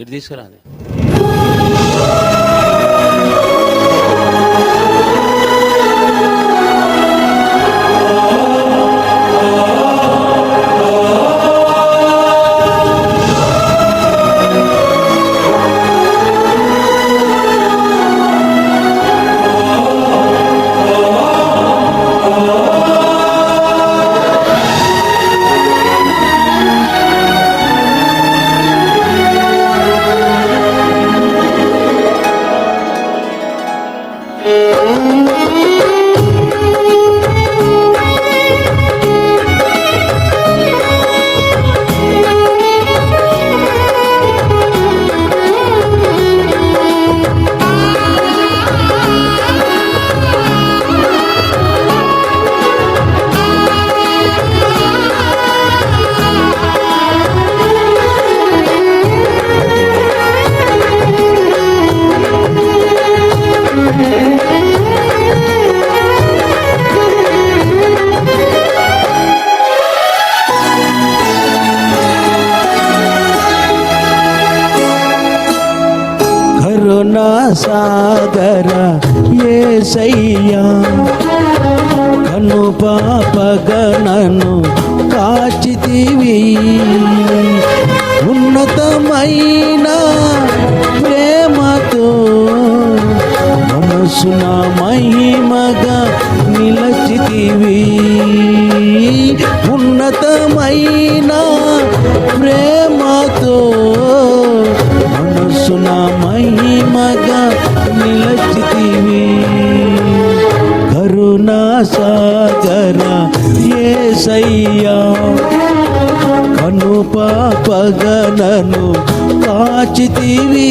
निर्देश करा నా సాగర ఏసయ్యా. కను పాపగణను కాచితివి. కను పాపగనను కాచితివి.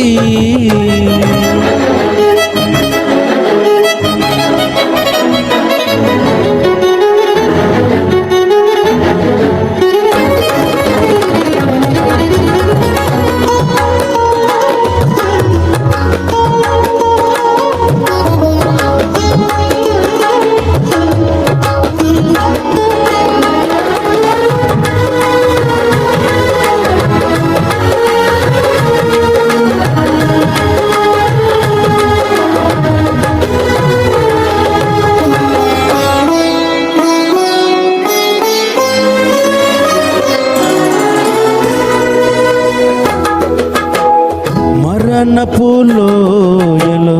మరణపు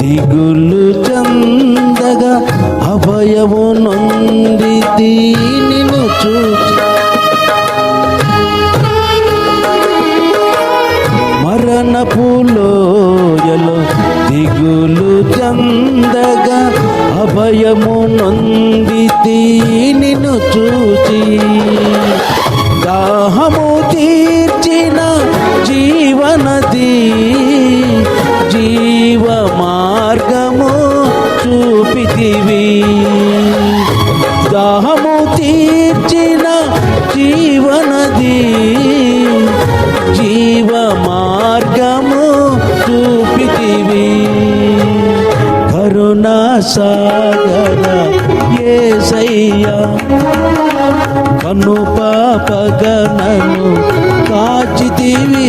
దిగులు చందగా అభయము నొంది దీనిను చూచి మరణపు లోయలు దిగులు చందగా అభయము నొంది దీనిను చూచి కను పాపగనను కాచితివి.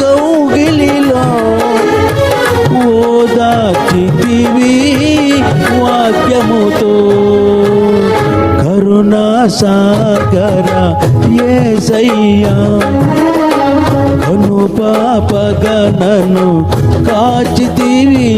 ಕೌಗಿಲಿಲೋ ಓದಾತಿವಿ ವಾಕ್ಯಮುತೋ ಕರುಣಾ ಸಾಗರ ಏಸಯ್ಯ ಕನು ಪಾಪಗನನು ಕಾಚಿತೀವಿ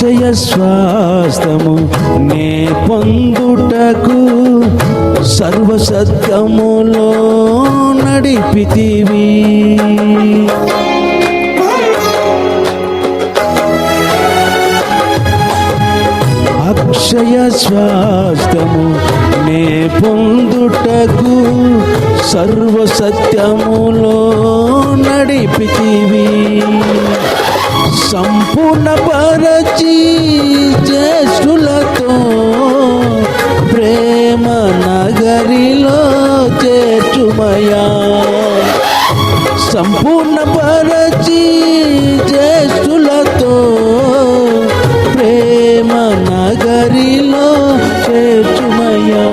అక్షయ స్వాస్థము నే పొందుటకు సర్వసత్యములో నడిపితివి. అక్షయ స్వాస్థము నే పొందుటకు సర్వసత్యములో నడిపితివి. సంపూర్ణ పరచి జ్యేష్ఠులతో ప్రేమ నగరిలో చేర్చుమయా సంపూర్ణ పరచి జ్యేష్ఠులతో ప్రేమ నగరిలో చేర్చుమయా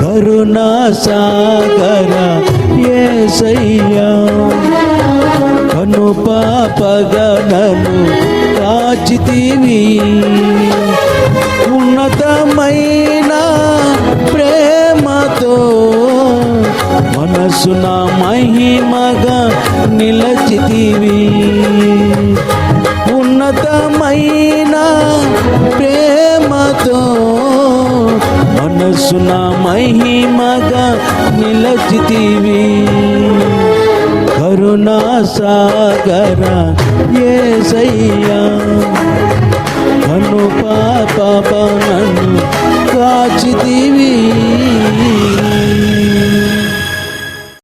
కరుణా సాగర ఏసయ్యా. కను పాపగనను కాచితివి ఉన్నతమైన ప్రేమతో మనసున మహిమగా నిలచితివి. ఉన్నతమైన ప్రేమతో మనసున మహిమగా నిలచితివి. సాగర ఏసయ్యా కను పాప నన్ను కాచితివి.